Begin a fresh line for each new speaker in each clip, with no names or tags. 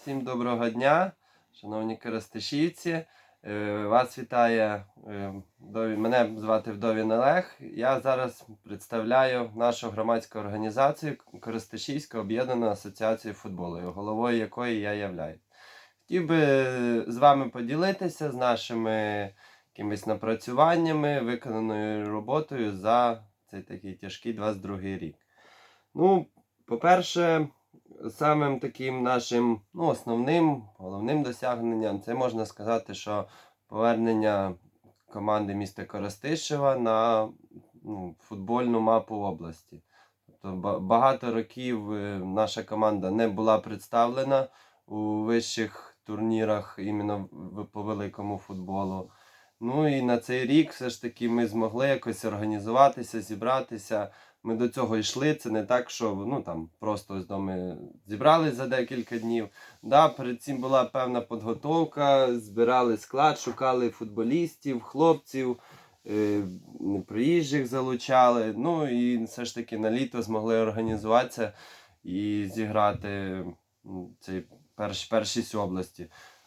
Всім доброго дня, шановні користишівці. Е, Вас вітає е, мене звати Вдовін Олег. Я зараз представляю нашу громадську організацію Користишівська об'єднана асоціація футболу, головою якої я являюсь. Хотів би з вами поділитися з нашими якимись напрацюваннями, виконаною роботою за цей такий тяжкий 22 рік. Ну, по-перше, самим таким нашим ну, основним, головним досягненням це можна сказати, що повернення команди міста Коростишева на ну, футбольну мапу області. Тобто багато років е, наша команда не була представлена у вищих турнірах іменно по великому футболу. Ну і на цей рік все ж таки ми змогли якось організуватися, зібратися. Ми до цього йшли. Це не так, що ну там просто ось до ми зібрались за декілька днів. Да, перед цим була певна підготовка, збирали склад, шукали футболістів, хлопців, е, приїжджих залучали. Ну і все ж таки на літо змогли організуватися і зіграти цей перш, першість області.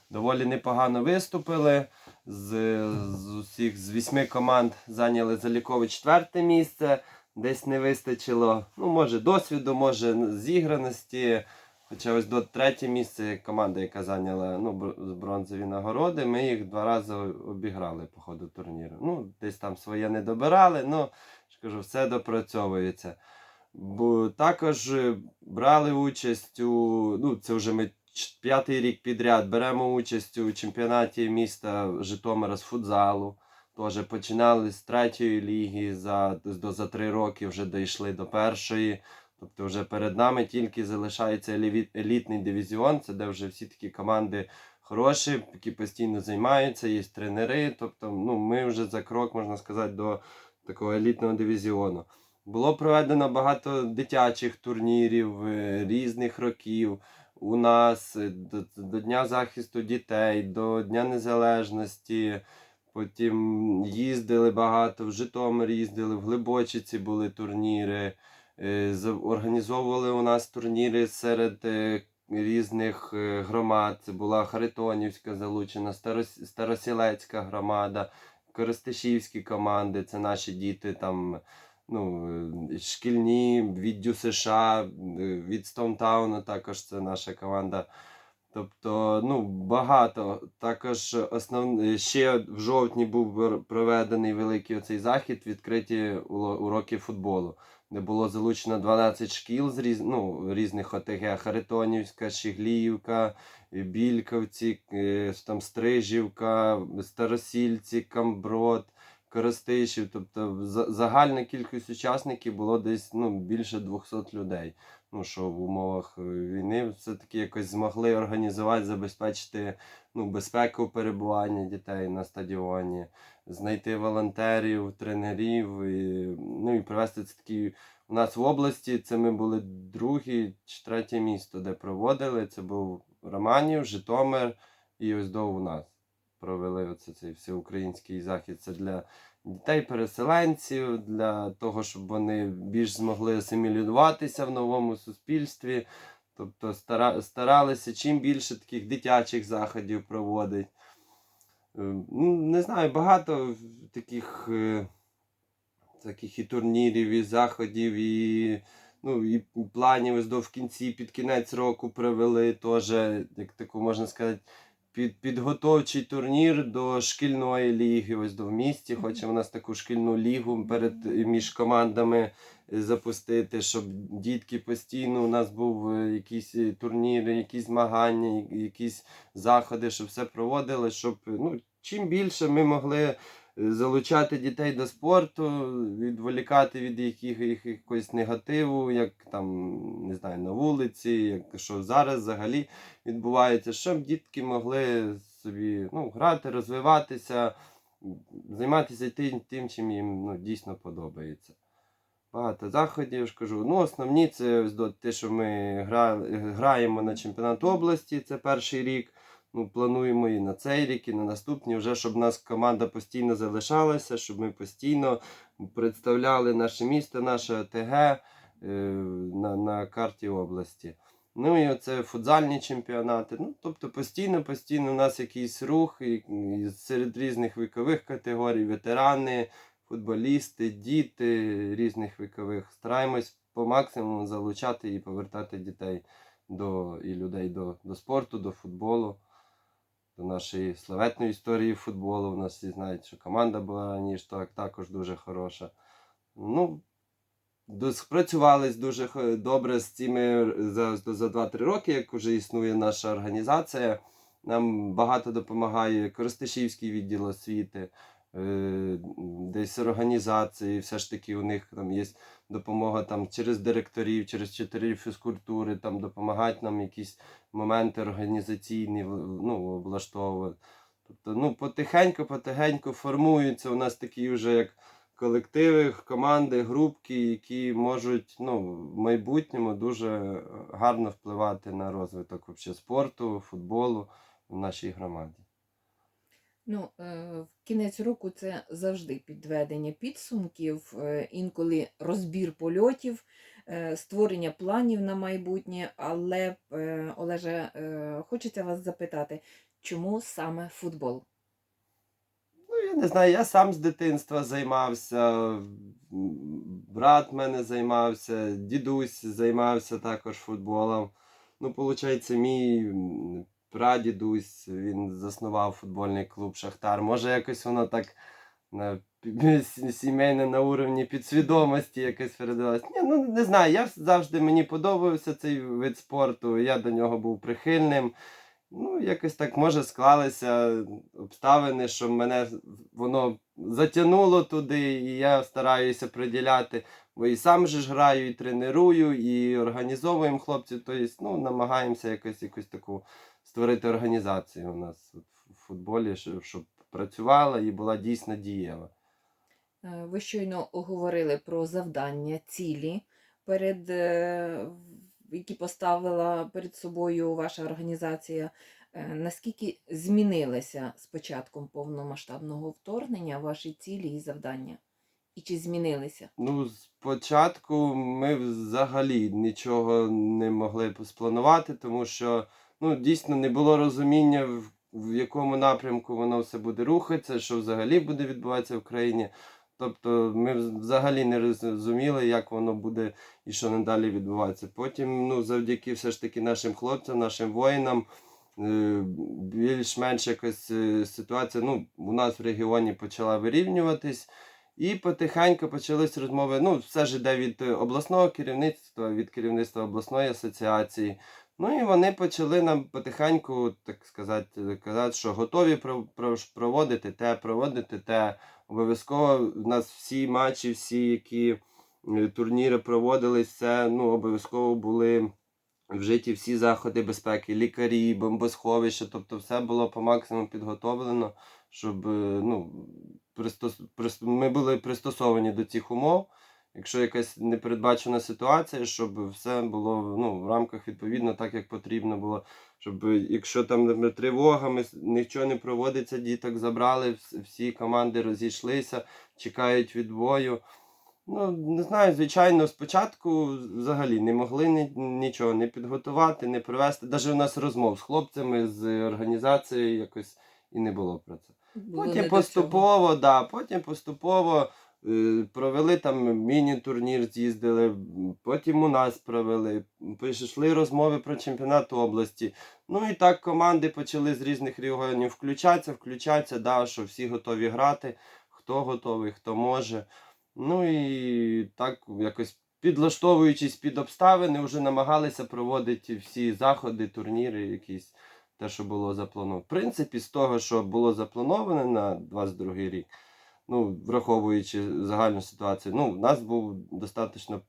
Доволі непогано виступили. З, з усіх з вісьми команд зайняли залікове четверте місце. Десь не вистачило, ну, може, досвіду, може, зіграності. Хоча ось до третє місце команда, яка зайняла ну, бронзові нагороди, ми їх два рази обіграли по ходу турніру. Ну, десь там своє не добирали, ну, кажу, все допрацьовується. Бо також е, брали участь у, ну, це вже ми п'ятий рік підряд беремо участь у чемпіонаті міста Житомира з футзалу. Теж починали з третьої ліги, за, за три роки вже дійшли до першої. Тобто вже перед нами тільки залишається елітний дивізіон, це де вже всі такі команди хороші, які постійно займаються, є тренери. Тобто ну, ми вже за крок, можна сказати, до такого елітного дивізіону. Було проведено багато дитячих турнірів е, різних років. У нас е, до, до Дня захисту дітей, до Дня Незалежності. Потім їздили багато, в Житомир їздили, в Глибочиці були турніри. Е, Організовували у нас турніри серед е, різних е, громад. Це була Харитонівська залучена, Старосілецька громада, Коростишівські команди. Це наші діти там. Ну, шкільні від Дю США, е, від Стоунтауну також це наша команда. Тобто, ну, багато. Також основ... ще в жовтні був проведений великий оцей захід, відкриті уроки футболу, де було залучено 12 шкіл з різ... ну, різних ОТГ: Харитонівська, Щегліївка, Більковці, е, там Стрижівка, Старосільці, Камброд. Коростишів, тобто загальна кількість учасників було десь ну, більше 200 людей. Ну, що в умовах е, війни все-таки якось змогли організувати, забезпечити ну, безпеку перебування дітей на стадіоні, знайти волонтерів, тренерів, і, ну і провести це такі. У нас в області це ми були друге чи третє місто, де проводили. Це був Романів, Житомир і ось до у нас провели оце цей всеукраїнський захід. Це для дітей-переселенців, для того, щоб вони більш змогли асимілюватися в новому суспільстві. Тобто стара, старалися чим більше таких дитячих заходів проводити. Е, Ну, не знаю, багато таких, е, таких і турнірів, і заходів, і, ну, і планів в кінці, під кінець року провели теж, як таку можна сказати, під, підготовчий турнір до шкільної ліги, ось до в місті. Хочемо в нас таку шкільну лігу перед між командами е, запустити, щоб дітки постійно у нас був е, якісь е, турніри, якісь змагання, якісь заходи, щоб все проводили, щоб ну, чим більше ми могли залучати дітей до спорту, відволікати від їх- якогось негативу, як там, не знаю, на вулиці, як що зараз взагалі відбувається, щоб дітки могли собі ну, грати, розвиватися, займатися тим, тим чим їм ну, дійсно подобається. Багато заходів, ж кажу. Ну, основні це те, що ми гра, граємо на чемпіонат області, це перший рік. Ну, плануємо і на цей рік, і на наступні, вже щоб нас команда постійно залишалася, щоб ми постійно представляли наше місто, наше ОТГ е, на, на карті області. Ну і оце футзальні чемпіонати. Ну, тобто постійно, постійно у нас якийсь рух і, і серед різних вікових категорій, ветерани, футболісти, діти різних вікових. Стараємось по максимуму залучати і повертати дітей до, і людей до, до спорту, до футболу, до нашої славетної історії футболу. У нас всі знають, що команда була раніше так, також дуже хороша. Ну, спрацювались дуже добре з цими за, за 2-3 роки, як вже існує наша організація. Нам багато допомагає Коростишівський відділ освіти, десь організації. Все ж таки у них там є допомога там, через директорів, через вчителів фізкультури, там допомагають нам якісь моменти організаційні ну, облаштовувати. Тобто, ну, потихеньку, потихеньку формуються у нас такі вже як колективи, команди, групки, які можуть ну, в майбутньому дуже гарно впливати на розвиток спорту, футболу в нашій громаді.
Ну, е, в кінець року це завжди підведення підсумків, е, інколи розбір польотів, е, створення планів на майбутнє. Але, Олеже, хочеться вас запитати, чому саме футбол?
Ну, я не знаю, я сам з дитинства займався, брат мене займався, дідусь займався також футболом. Ну, виходить, мій прадідусь, він заснував футбольний клуб Шахтар. Може, якось воно так на сімейне на уровні підсвідомості якось передалось. Ні, ну не знаю, я завжди мені подобався цей вид спорту, я до нього був прихильним. Ну, якось так може склалися обставини, що мене воно затягнуло туди, і я стараюся приділяти, бо і сам же ж граю, і тренирую, і організовуємо хлопців. Тобто, ну, намагаємося якось, якусь таку створити організацію у нас в футболі, щоб, щоб працювала і була дійсно дієва.
Е, Ви щойно говорили про завдання, цілі, перед, е, які поставила перед собою ваша організація. Е, Наскільки змінилися з початком повномасштабного вторгнення ваші цілі і завдання? І чи змінилися?
Ну, спочатку ми взагалі нічого не могли спланувати, тому що ну, дійсно не було розуміння, в, якому напрямку воно все буде рухатися, що взагалі буде відбуватися в країні. Тобто ми взагалі не розуміли, як воно буде і що надалі відбувається. Потім, ну, завдяки все ж таки нашим хлопцям, нашим воїнам, е, більш-менш якось е, ситуація ну, у нас в регіоні почала вирівнюватись. І потихеньку почались розмови. Ну, все ж іде від е, обласного керівництва, від керівництва обласної асоціації. Ну і вони почали нам потихеньку, так сказати, казати, що готові про- про- проводити те, проводити те. Обов'язково у нас всі матчі, всі, які е, турніри проводились, це ну, обов'язково були вжиті всі заходи безпеки, лікарі, бомбосховища, тобто все було по максимуму підготовлено, щоб е, ну, пристос... прис- ми були пристосовані до цих умов. Якщо якась непередбачена ситуація, щоб все було ну, в рамках відповідно так, як потрібно було. Щоб е, якщо там тривогами нічого не проводиться, діток забрали, всі команди розійшлися, чекають відбою. Ну, не знаю, звичайно, спочатку взагалі не могли ні, нічого не підготувати, не провести. Навіть у нас розмов з хлопцями, з організацією якось і не було про це. Потім поступово, да, потім поступово е, провели там міні-турнір, з'їздили, потім у нас провели, пішли розмови про чемпіонат області. Ну і так команди почали з різних регіонів включатися, включатися, да, що всі готові грати, хто готовий, хто може. Ну і так якось підлаштовуючись під обставини, вже намагалися проводити всі заходи, турніри, якісь те, що було заплановано. В принципі, з того, що було заплановане на 22 рік, ну, враховуючи загальну ситуацію, ну, в нас був достатньо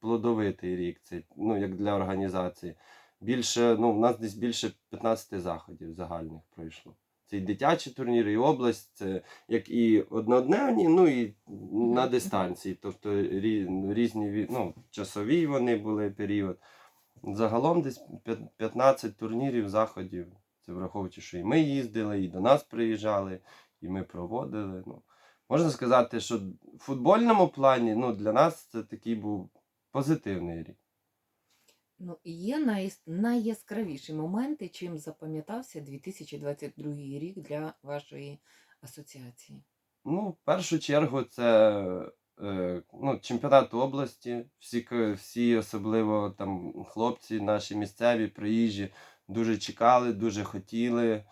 плодовитий рік, це, ну, як для організації. Більше, ну, в нас десь більше 15 заходів загальних пройшло. Це і дитячі турніри, і область, це як і однодневні, ну і на дистанції. Тобто різні ну, часові вони були період. Загалом десь 15 турнірів, заходів. Це враховуючи, що і ми їздили, і до нас приїжджали, і ми проводили. Ну, можна сказати, що в футбольному плані ну, для нас це такий був позитивний рік.
Ну, є най... найяскравіші моменти, чим запам'ятався 2022 рік для вашої асоціації.
Ну, в першу чергу, це ну, чемпіонат області. Всі, всі, особливо там хлопці, наші місцеві, приїжджі, дуже чекали, дуже хотіли.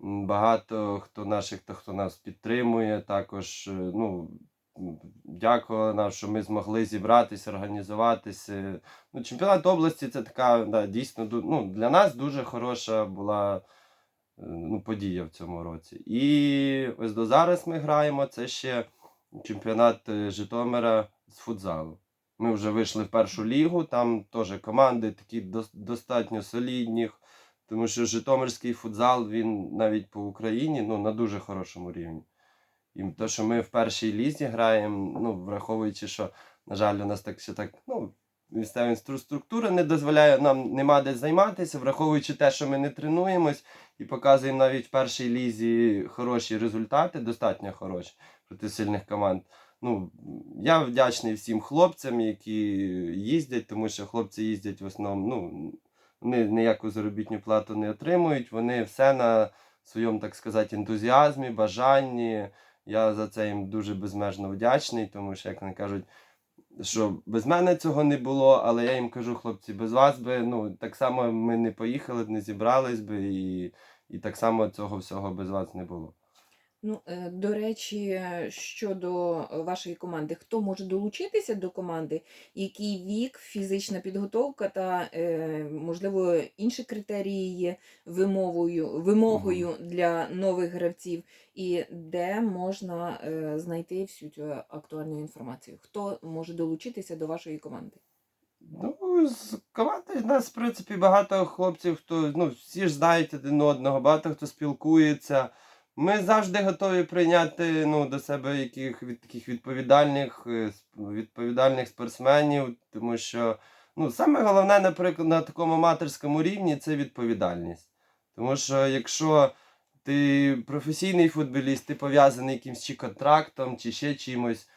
Багато хто наших, хто, хто нас підтримує, також е, ну, дякували нам, що ми змогли зібратися, організуватися. Ну, чемпіонат області це така да, дійсно ну, для нас дуже хороша була е, ну, подія в цьому році. І ось до зараз ми граємо. Це ще чемпіонат е, Житомира з футзалу. Ми вже вийшли в першу лігу, там теж команди такі достатньо солідні, тому що Житомирський футзал він навіть по Україні ну, на дуже хорошому рівні. І те, що ми в першій лізі граємо, ну, враховуючи, що, на жаль, у нас так ще так, ну, місцева інстру- структура не дозволяє нам нема де займатися, враховуючи те, що ми не тренуємось і показуємо навіть в першій лізі хороші результати, достатньо хороші проти сильних команд. Ну, я вдячний всім хлопцям, які їздять, тому що хлопці їздять в основному, ну, вони ніяку заробітну плату не отримують, вони все на своєму, так сказати, ентузіазмі, бажанні. Я за це їм дуже безмежно вдячний, тому що, як вони кажуть, що без мене цього не було, але я їм кажу, хлопці, без вас би, ну, так само ми не поїхали б, не зібрались би, і, і так само цього всього без вас не було.
Ну, е, до речі, е, щодо вашої команди, хто може долучитися до команди, який вік, фізична підготовка та, е, можливо, інші критерії є вимовою, вимогою для нових гравців, і де можна е, знайти всю цю актуальну інформацію? Хто може долучитися до вашої команди?
Ну, з команди в нас, в принципі, багато хлопців, хто ну, всі ж знають один одного, багато хто спілкується. Ми завжди готові прийняти ну, до себе яких, від таких відповідальних, е, відповідальних спортсменів, тому що ну, саме головне, наприклад, на такому аматорському рівні це відповідальність. Тому що якщо ти професійний футболіст, ти пов'язаний якимсь чи контрактом, чи ще чимось.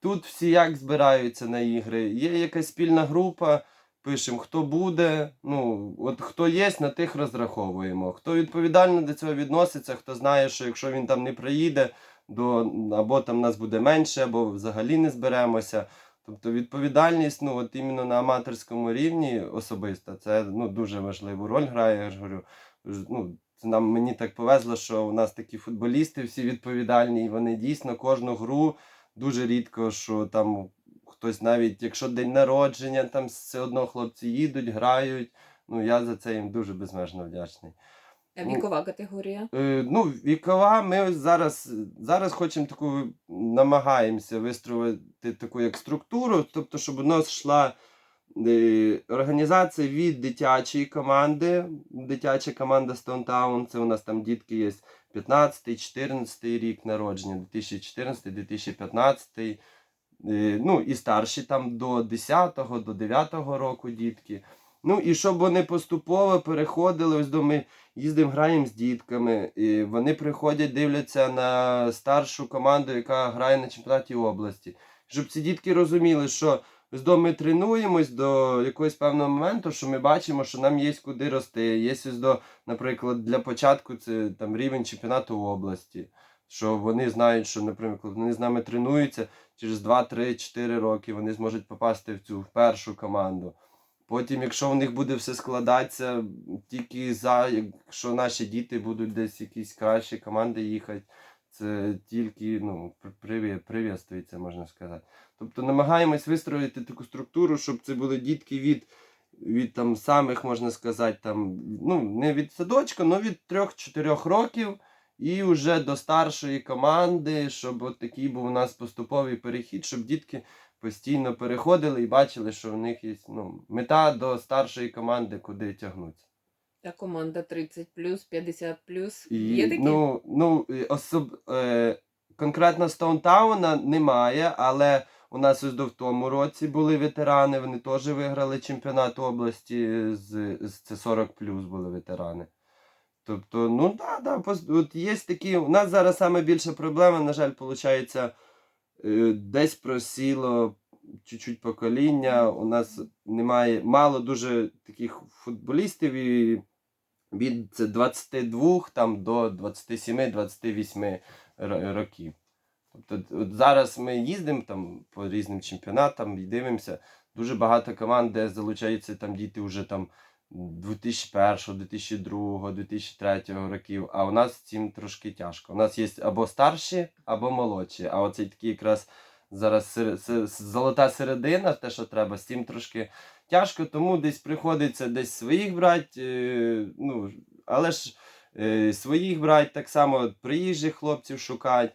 Тут всі як збираються на ігри. Є якась спільна група, пишемо, хто буде. Ну, от хто є, на тих розраховуємо. Хто відповідально до цього відноситься, хто знає, що якщо він там не приїде, до, або там нас буде менше, або взагалі не зберемося. Тобто відповідальність, ну от іменно на аматорському рівні особиста, це ну, дуже важливу роль грає. Я ж говорю, ну, нам мені так повезло, що у нас такі футболісти всі відповідальні, і вони дійсно кожну гру дуже рідко, що там хтось навіть, якщо день народження, там все одно хлопці їдуть, грають. Ну я за це їм дуже безмежно вдячний.
А
Ну,
Вікова категорія?
Е, ну, вікова, ми зараз, зараз хочемо таку, намагаємося вистроїти таку як структуру, тобто, щоб у нас йшла е, організація від дитячої команди. Дитяча команда Town, це у нас там дітки є 15-14 рік народження, 2014-2015. Е, Ну, і старші там до 10-го, до 9-го року дітки. Ну і щоб вони поступово переходили, ось до ми їздимо, граємо з дітками. І вони приходять, дивляться на старшу команду, яка грає на чемпіонаті області. Щоб ці дітки розуміли, що ось до ми тренуємось до якогось певного моменту, що ми бачимо, що нам є куди рости. Є ось до, наприклад, для початку це там рівень чемпіонату області. Що вони знають, що, наприклад, вони з нами тренуються через 2, 3, 4 роки, вони зможуть попасти в цю першу команду. Потім, якщо в них буде все складатися, тільки за, якщо наші діти будуть десь якісь кращі команди їхати, це тільки ну, привітствується, можна сказати. Тобто намагаємось вистроїти таку структуру, щоб це були дітки від, від там самих, можна сказати, там, ну, не від садочка, але від 3-4 років і вже до старшої команди, щоб от такий був у нас поступовий перехід, щоб дітки постійно переходили і бачили, що в них є ну, мета до старшої команди, куди тягнуться.
Та команда 30 50
І,
Є такі?
ну, ну, особ, е, конкретно Стоунтауна немає, але у нас ось до в тому році були ветерани, вони теж виграли чемпіонат області, з, з це 40 були ветерани. Тобто, ну да, да, от є такі. У нас зараз саме більша проблема, на жаль, виходить, десь просіло чуть-чуть покоління. У нас немає мало дуже таких футболістів і від 22 там, до 27-28 років. Тобто от зараз ми їздимо там по різним чемпіонатам і дивимося. Дуже багато команд, де залучаються там діти вже там 2001, 2002, 2003 років. А у нас цим трошки тяжко. У нас є або старші, або молодші. А оцей такий якраз зараз сер- золота середина, те, що треба, з цим трошки тяжко, тому десь приходиться десь своїх брати. е, ну, але ж е, своїх брати так само приїжджих хлопців шукати.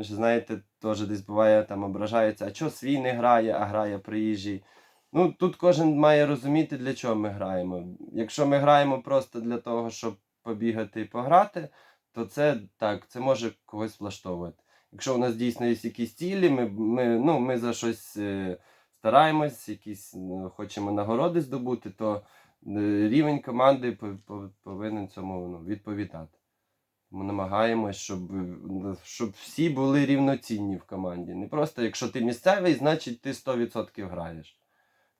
Знаєте, теж десь буває там ображається, а чого свій не грає, а грає приїжджий. Ну, тут кожен має розуміти, для чого ми граємо. Якщо ми граємо просто для того, щоб побігати і пограти, то це так, це може когось влаштовувати. Якщо у нас дійсно є якісь цілі, ми, ми, ну, ми за щось е, стараємось, якісь е, хочемо нагороди здобути, то е, рівень команди по- по- повинен цьому ну, відповідати. Ми намагаємось, щоб, е, щоб всі були рівноцінні в команді. Не просто якщо ти місцевий, значить ти 100% граєш.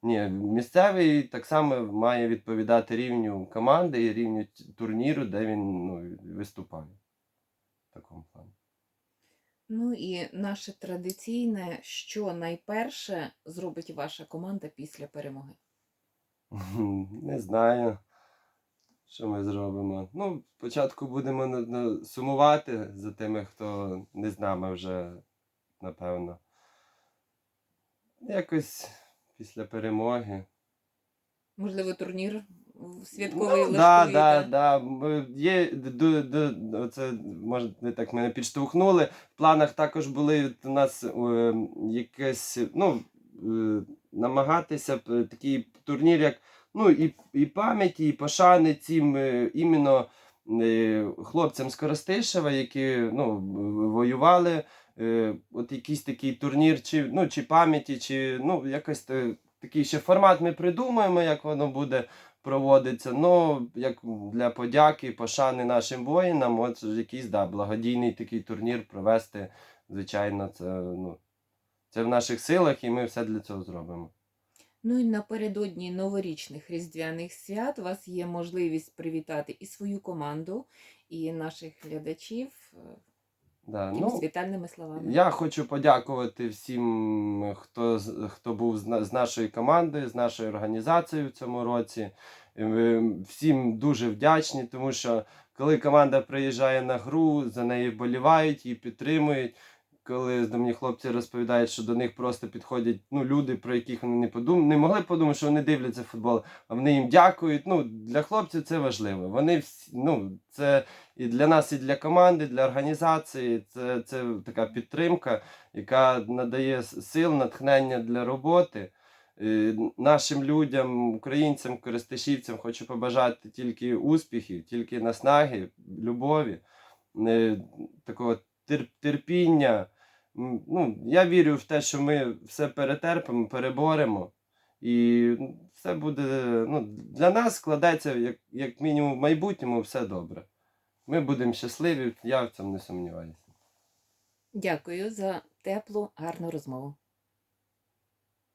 Ні, місцевий так само має відповідати рівню команди і рівню турніру, де він ну, виступає. В такому плані.
Ну і наше традиційне, що найперше зробить ваша команда після перемоги?
Не знаю, що ми зробимо. Ну, спочатку будемо сумувати за тими, хто не з нами вже, напевно. Якось після перемоги.
Можливо, турнір святковий
Ну, да, да, да. Є, д- д- д- це, може, так мене підштовхнули. В планах також були у нас е, якесь, ну, е, намагатися такий турнір, як ну, і, і пам'яті, і пошани цим е, іменно е, хлопцям з Коростишева, які ну, воювали. Е, от якийсь такий турнір, чи, ну, чи пам'яті, чи ну, якось та- такий ще формат ми придумаємо, як воно буде проводиться. Ну, як для подяки, пошани нашим воїнам, от якийсь да, благодійний такий турнір провести. Звичайно, це, ну, це в наших силах, і ми все для цього зробимо.
Ну і напередодні новорічних різдвяних свят у вас є можливість привітати і свою команду, і наших глядачів е,
Да, ну,
вітальними словами.
Я хочу подякувати всім, хто, хто був з, з нашої команди, з нашої організації в цьому році. Е, Всім дуже вдячні, тому що коли команда приїжджає на гру, за неї вболівають, її підтримують. Коли до мені хлопці розповідають, що до них просто підходять ну, люди, про яких вони не подум... не могли подумати, що вони дивляться футбол, а вони їм дякують. Ну, для хлопців це важливо. Вони всі, ну, це і для нас, і для команди, для організації. Це, це така підтримка, яка надає сил, натхнення для роботи. Нашим людям, українцям, користашівцям хочу побажати тільки успіхів, тільки наснаги, любові, е, такого терпіння. Ну, я вірю в те, що ми все перетерпимо, переборемо. І все буде ну, для нас складеться, як, як мінімум, в майбутньому все добре. Ми будемо щасливі, я в цьому не сумніваюся.
Дякую за теплу, гарну розмову.